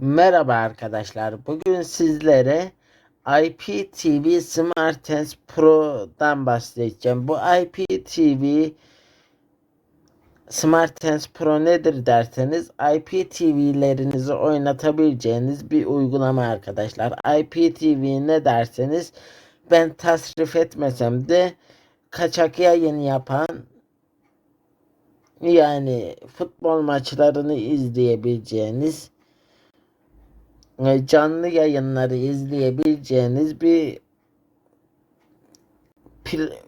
Merhaba arkadaşlar. Bugün sizlere IPTV SmartSense Pro'dan bahsedeceğim. Bu IPTV SmartSense Pro nedir derseniz IPTV'lerinizi oynatabileceğiniz bir uygulama arkadaşlar. IPTV ne derseniz ben tasrif etmesem de kaçak yayın yapan yani futbol maçlarını izleyebileceğiniz canlı yayınları izleyebileceğiniz bir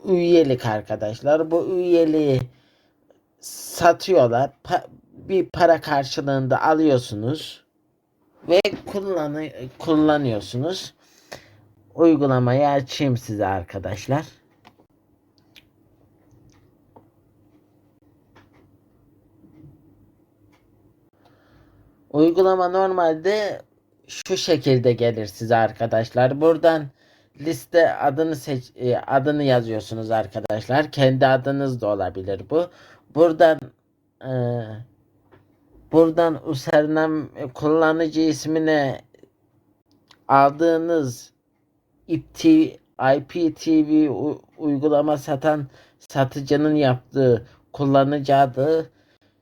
üyelik arkadaşlar. Bu üyeliği satıyorlar. Pa, bir para karşılığında alıyorsunuz ve kullanı, kullanıyorsunuz. Uygulamayı açayım size arkadaşlar. Uygulama normalde şu şekilde gelir size arkadaşlar. Buradan liste adını seç e, adını yazıyorsunuz arkadaşlar. Kendi adınız da olabilir bu. Buradan e, buradan username kullanıcı ismine aldığınız IPTV uygulama satan satıcının yaptığı kullanıcı adı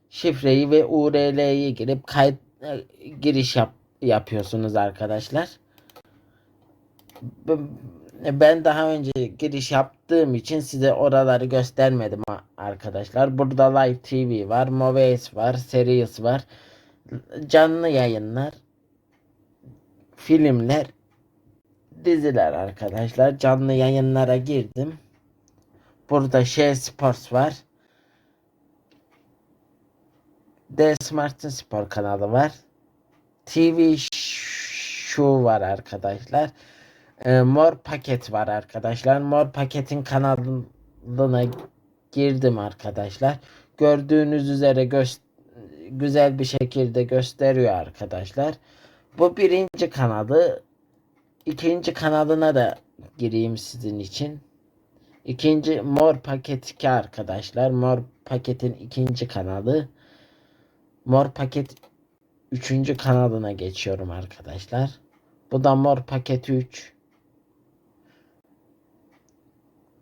şifreyi ve URL'yi girip kayıt e, giriş yap yapıyorsunuz arkadaşlar. Ben daha önce giriş yaptığım için size oraları göstermedim arkadaşlar. Burada Live TV var, Movies var, Series var. Canlı yayınlar, filmler, diziler arkadaşlar. Canlı yayınlara girdim. Burada Şey Sports var. D Smart Spor kanalı var. TV şu var arkadaşlar. E, mor paket var arkadaşlar. Mor paketin kanalına girdim arkadaşlar. Gördüğünüz üzere gö güzel bir şekilde gösteriyor arkadaşlar. Bu birinci kanalı. ikinci kanalına da gireyim sizin için. İkinci mor paket 2 arkadaşlar. Mor paketin ikinci kanalı. Mor paket Üçüncü kanalına geçiyorum arkadaşlar. Bu da mor paket 3.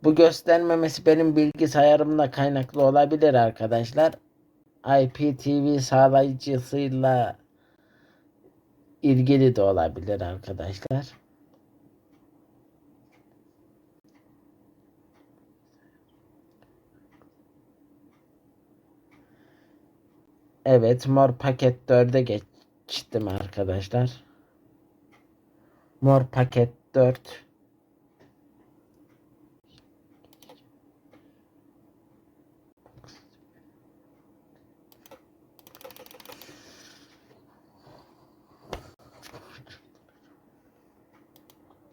Bu göstermemesi benim bilgisayarımla kaynaklı olabilir arkadaşlar. IPTV sağlayıcısıyla ilgili de olabilir arkadaşlar. Evet mor paket 4'e geçtim arkadaşlar. Mor paket 4.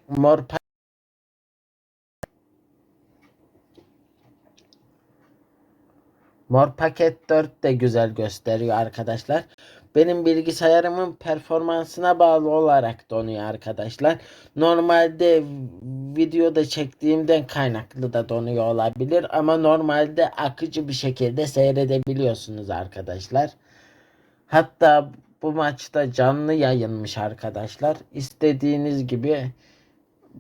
Mor paket Mor paket 4 de güzel gösteriyor arkadaşlar. Benim bilgisayarımın performansına bağlı olarak donuyor arkadaşlar. Normalde videoda çektiğimden kaynaklı da donuyor olabilir ama normalde akıcı bir şekilde seyredebiliyorsunuz arkadaşlar. Hatta bu maçta canlı yayınmış arkadaşlar. İstediğiniz gibi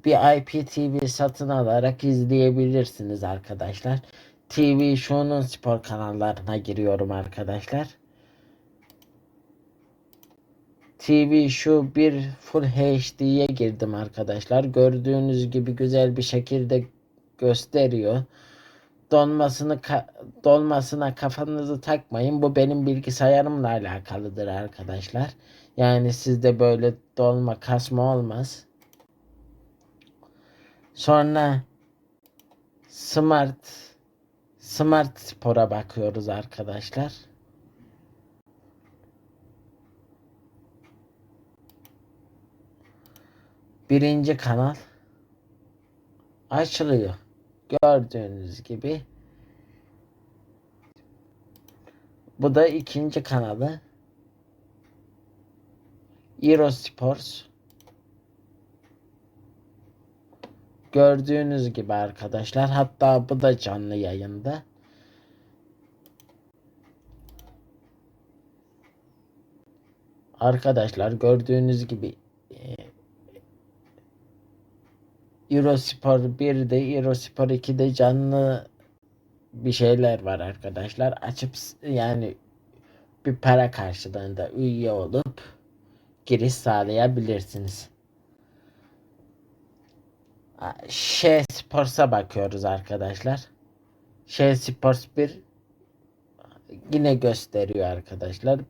bir IPTV satın alarak izleyebilirsiniz arkadaşlar. TV Show'un spor kanallarına giriyorum arkadaşlar. TV şu bir Full HD'ye girdim arkadaşlar. Gördüğünüz gibi güzel bir şekilde gösteriyor. Donmasını ka dolmasına kafanızı takmayın. Bu benim bilgisayarımla alakalıdır arkadaşlar. Yani sizde böyle dolma kasma olmaz. Sonra Smart Smart Spor'a bakıyoruz arkadaşlar. Birinci kanal açılıyor. Gördüğünüz gibi. Bu da ikinci kanalı. Eurosports. Gördüğünüz gibi arkadaşlar. Hatta bu da canlı yayında. Arkadaşlar gördüğünüz gibi e, Eurospor 1'de Eurospor 2'de canlı bir şeyler var arkadaşlar. Açıp yani bir para karşılığında üye olup giriş sağlayabilirsiniz. Şey Sports'a bakıyoruz arkadaşlar. Şey Sports 1 yine gösteriyor arkadaşlar.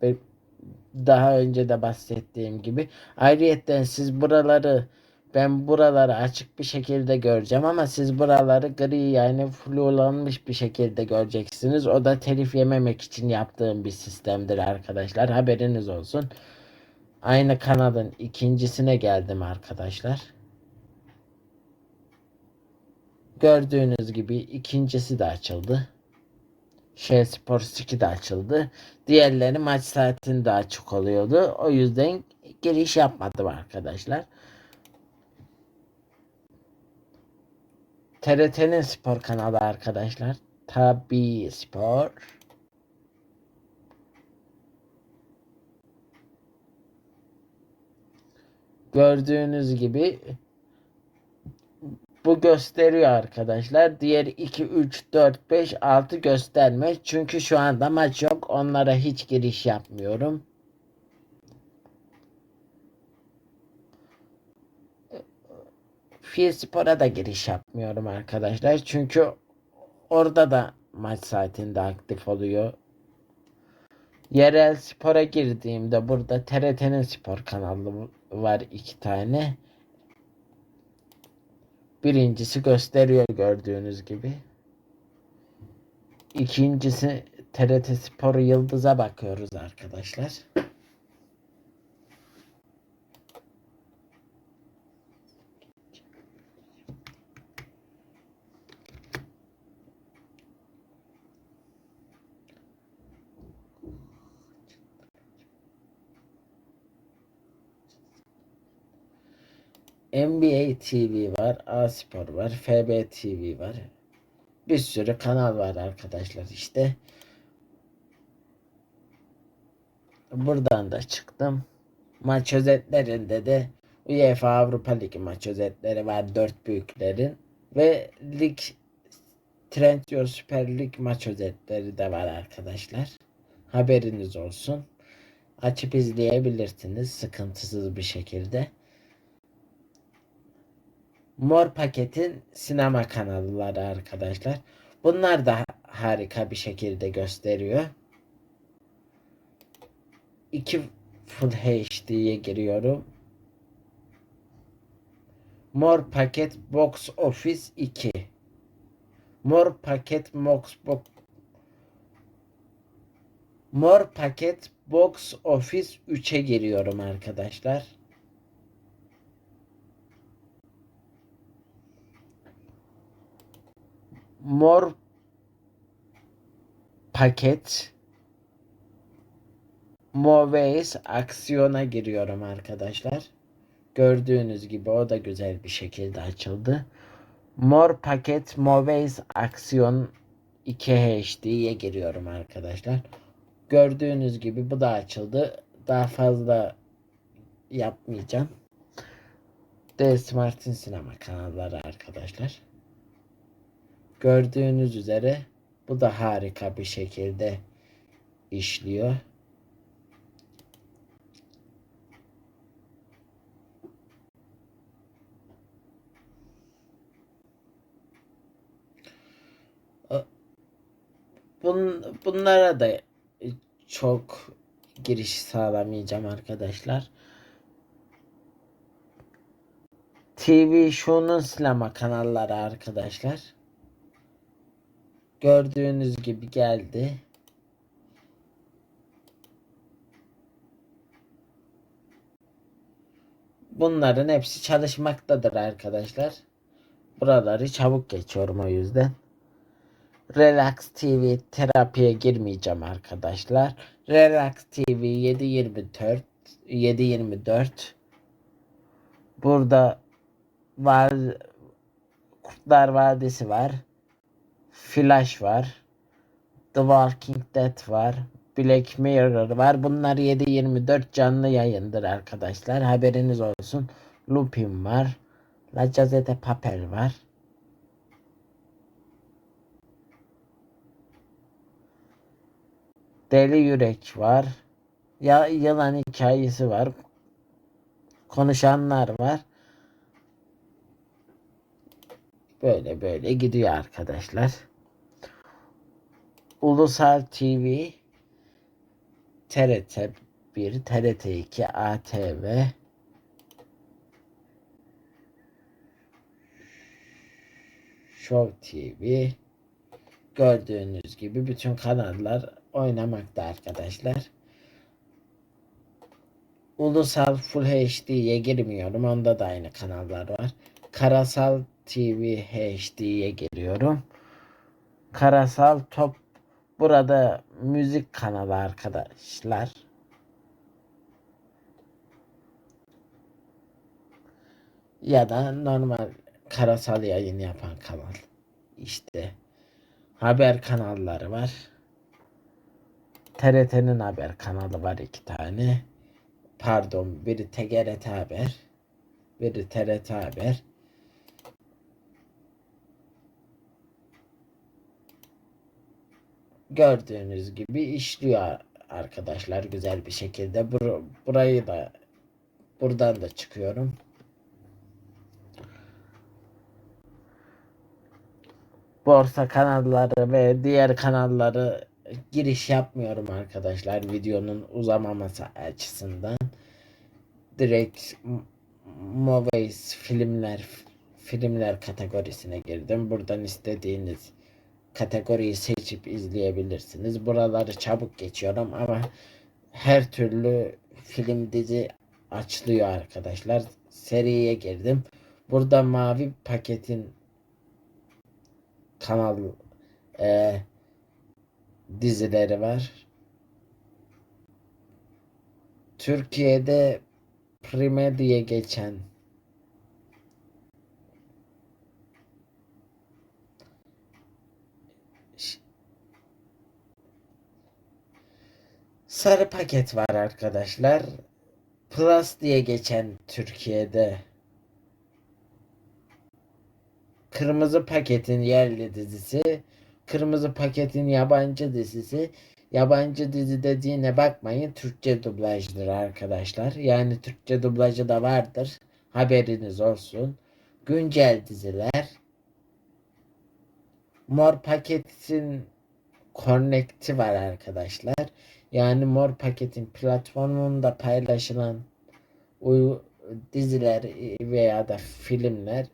Daha önce de bahsettiğim gibi ayrıyetten siz buraları ben buraları açık bir şekilde göreceğim ama siz buraları gri yani fluolanmış bir şekilde göreceksiniz. O da telif yememek için yaptığım bir sistemdir arkadaşlar. Haberiniz olsun. Aynı kanalın ikincisine geldim arkadaşlar. Gördüğünüz gibi ikincisi de açıldı. Şey Sports 2 de açıldı. Diğerleri maç saatinde açık oluyordu. O yüzden giriş yapmadım arkadaşlar. TRT'nin spor kanalı arkadaşlar. Tabi Spor. Gördüğünüz gibi bu gösteriyor arkadaşlar. Diğer 2, 3, 4, 5, 6 göstermez. Çünkü şu anda maç yok. Onlara hiç giriş yapmıyorum. Fil Spor'a da giriş yapmıyorum arkadaşlar. Çünkü orada da maç saatinde aktif oluyor. Yerel spora girdiğimde burada TRT'nin spor kanalı var iki tane. Birincisi gösteriyor gördüğünüz gibi. İkincisi TRT Spor Yıldız'a bakıyoruz arkadaşlar. NBA TV var, A Spor var, FB TV var. Bir sürü kanal var arkadaşlar işte. Buradan da çıktım. Maç özetlerinde de UEFA Avrupa Ligi maç özetleri var dört büyüklerin ve lig Trendyol Süper Lig maç özetleri de var arkadaşlar. Haberiniz olsun. Açıp izleyebilirsiniz sıkıntısız bir şekilde. Mor paketin sinema kanalları arkadaşlar. Bunlar da harika bir şekilde gösteriyor. 2 Full HD'ye giriyorum. Mor paket Box Office 2. Mor paket Box Box Mor paket Box Office 3'e giriyorum arkadaşlar. Mor paket Movies aksiyona giriyorum arkadaşlar. Gördüğünüz gibi o da güzel bir şekilde açıldı. Mor paket Movies aksiyon 2 HD'ye giriyorum arkadaşlar. Gördüğünüz gibi bu da açıldı. Daha fazla yapmayacağım. D Smart'in sinema kanalları arkadaşlar. Gördüğünüz üzere bu da harika bir şekilde işliyor. Bun, bunlara da çok giriş sağlamayacağım arkadaşlar. TV Show'nun sinema kanalları arkadaşlar. Gördüğünüz gibi geldi. Bunların hepsi çalışmaktadır arkadaşlar. Buraları çabuk geçiyorum o yüzden. Relax TV terapiye girmeyeceğim arkadaşlar. Relax TV 724 724 Burada var Kurtlar Vadisi var. Flash var. The Walking Dead var. Black Mirror var. Bunlar 7-24 canlı yayındır arkadaşlar. Haberiniz olsun. Lupin var. La de Papel var. Deli Yürek var. Ya yılan hikayesi var. Konuşanlar var. Böyle böyle gidiyor arkadaşlar. Ulusal TV TRT 1, TRT 2, ATV Show TV gördüğünüz gibi bütün kanallar oynamakta arkadaşlar. Ulusal Full HD'ye girmiyorum. Onda da aynı kanallar var. Karasal TV HD'ye giriyorum. Karasal Top burada müzik kanalı arkadaşlar. Ya da normal karasal yayın yapan kanal. İşte haber kanalları var. TRT'nin haber kanalı var iki tane. Pardon biri TGRT Haber. Biri TRT Haber. Gördüğünüz gibi işliyor arkadaşlar güzel bir şekilde. Bur- burayı da buradan da çıkıyorum. Borsa kanalları ve diğer kanalları giriş yapmıyorum arkadaşlar videonun uzamaması açısından. Direkt Movies filmler filmler kategorisine girdim. Buradan istediğiniz kategoriyi seçip izleyebilirsiniz. Buraları çabuk geçiyorum ama her türlü film dizi açılıyor arkadaşlar. Seriye girdim. Burada mavi paketin kanal e, dizileri var. Türkiye'de Prime diye geçen sarı paket var arkadaşlar. Plus diye geçen Türkiye'de Kırmızı Paket'in yerli dizisi, Kırmızı Paket'in yabancı dizisi. Yabancı dizi dediğine bakmayın Türkçe dublajdır arkadaşlar. Yani Türkçe dublajı da vardır. Haberiniz olsun. Güncel diziler. Mor Paket'in Connect'i var arkadaşlar. Yani Mor Paket'in platformunda paylaşılan diziler veya da filmler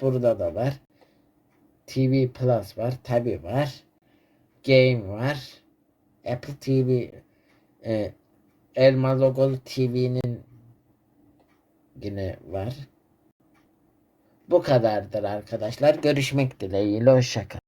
burada da var. TV Plus var. Tabi var. Game var. Apple TV e, Elma Logolu TV'nin yine var. Bu kadardır arkadaşlar. Görüşmek dileğiyle. Hoşçakalın.